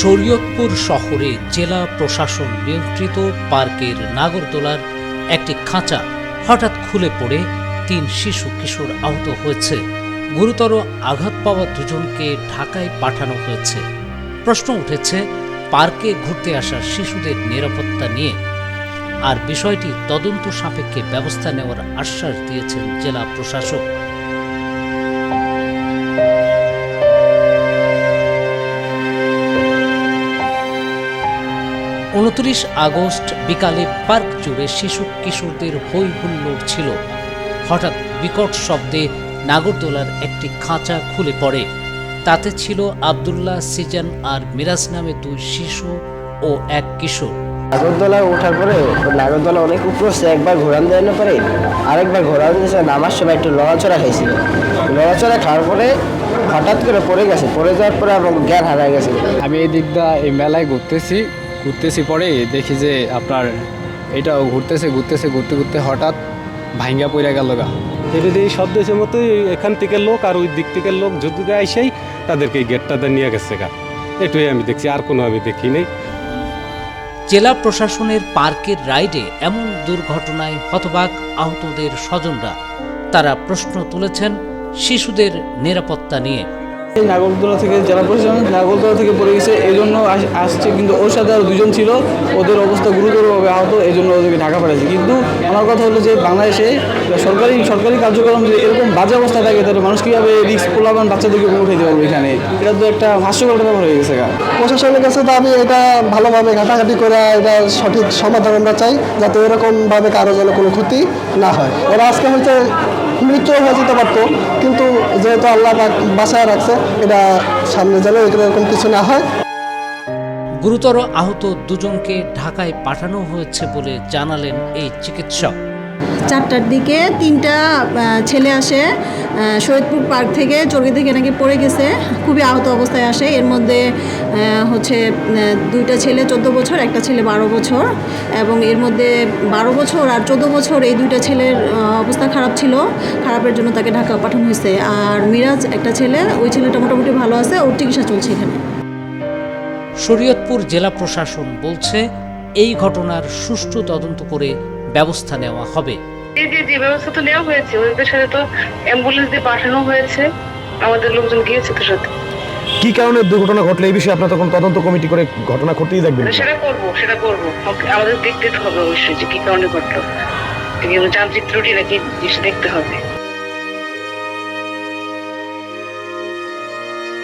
শরীয়তপুর শহরে জেলা প্রশাসন নিয়ন্ত্রিত পার্কের নাগরদোলার একটি খাঁচা হঠাৎ খুলে পড়ে তিন শিশু কিশোর আহত হয়েছে। গুরুতর আঘাত পাওয়া দুজনকে ঢাকায় পাঠানো হয়েছে। প্রশ্ন উঠেছে, পার্কে ঘুরতে আসা শিশুদের নিরাপত্তা নিয়ে। আর বিষয়টি তদন্ত সাপেক্ষে ব্যবস্থা নেওয়ার আশ্বাস দিয়েছেন জেলা প্রশাসক। উনত্রিশ আগস্ট বিকালে পার্ক জুড়ে শিশু কিশোরদের হই হুল্লোড় ছিল। হঠাৎ বিকট শব্দে নাগরদোলার একটি খাঁচা খুলে পড়ে। তাতে ছিল আবদুল্লাহ সিজান আর মিরাজ নামে দুই শিশু ও এক কিশোর। নাগরদোলা ওঠার পরে নাগরদোলা অনেক উপরে একবার ঘোরান দেওয়ার পরে আরেকবার ঘোরান দিয়েছে নামার সময় একটু লড়াচড়া খাইছিল। লড়াচড়া খাওয়ার পরে হঠাৎ করে পড়ে গেছে। পড়ে যাওয়ার পরে এবং জ্ঞান হারায় গেছে। আমি এই দিকটা এই মেলায় ঘুরতেছি। ঘুরতেছি পরে দেখি যে আপনার এটা ঘুরতেছে ঘুরতেছে ঘুরতে ঘুরতে হঠাৎ ভাঙ্গা পড়ে গেল গা। এটা এই সদস্যের মতো এখান থেকে লোক আর ওই দিক থেকে লোক যদি আইসেই তাদেরকে এই গেটটাতে নিয়ে গেছে গা। এটাই আমি দেখছি আর কোনো আমি দেখি নেই। জেলা প্রশাসনের পার্কের রাইডে এমন দুর্ঘটনায় হতবাক আহতদের স্বজনরা। তারা প্রশ্ন তুলেছেন শিশুদের নিরাপত্তা নিয়ে। নাগরদোলা থেকে জেলা প্রশাসন নাগরদোলা থেকে পড়ে গেছে। এই জন্য আসছে কিন্তু ওর সাথে আরও দুজন ছিল। ওদের অবস্থা গুরুতরভাবে আহত, এই জন্য ওদেরকে ঢাকা পাঠাচ্ছে কিন্তু আমার কথা হলো যে বাংলাদেশে সরকারি সরকারি কার্যক্রম যদি এরকম বাজে অবস্থা থাকে, তাহলে মানুষ কীভাবে রিক্স পোলাবান বাচ্চাদেরকে উঠাইতে পারবে এখানে? এটা তো একটা হাস্যকর ব্যাপার হয়ে গেছে প্রশাসনের কাছে তো আমি এটা ভালোভাবে ঘাটাঘাটি করে এটা সঠিক সমাধান আমরা চাই, যাতে এরকমভাবে কারও যেন কোনো ক্ষতি না হয়। ওরা আজকে হয়তো মৃত্যু হয়ে যেতে পারতো। কিন্তু যেহেতু আল্লাহ বাসায় রাখছে, এটা সামনে যেন এরকম কিছু না হয়। গুরুতর আহত দুজনকে ঢাকায় পাঠানো হয়েছে বলে জানালেন এই চিকিৎসক। চারটার দিকে তিনটা ছেলে আসে আহ, শরীদপুর পার্ক থেকে চর্গি থেকে নাকি পড়ে গেছে খুবই আহত অবস্থায় আসে। এর মধ্যে হচ্ছে দুইটা ছেলে চোদ্দ বছর একটা ছেলে বারো বছর এবং এর মধ্যে বারো বছর আর চোদ্দ বছর এই দুইটা ছেলের অবস্থা খারাপ ছিল। খারাপের জন্য তাকে ঢাকা পাঠানো হয়েছে। আর মিরাজ একটা ছেলে ওই ছেলেটা মোটামুটি ভালো আছে ওর চিকিৎসা চলছে এখানে। শরীয়তপুর জেলা প্রশাসন বলছে এই ঘটনার সুষ্ঠু তদন্ত করে ব্যবস্থা নেওয়া হবে। জি জি জি ব্যবস্থা তো নেওয়া হয়েছে ওদের সাথে তো অ্যাম্বুলেন্স দিয়ে পাঠানো হয়েছে। আমাদের লোকজন গিয়েছে তো সাথে। কি কারণে দুর্ঘটনা ঘটলো এই বিষয়ে আপনার তখন তদন্ত কমিটি করে ঘটনা ঘটেই দেখবেন সেটা করব সেটা করব। আমাদের দেখতে হবে অবশ্যই যে কি কারণে ঘটলো। যান্ত্রিক ত্রুটি নাকি দেখতে হবে।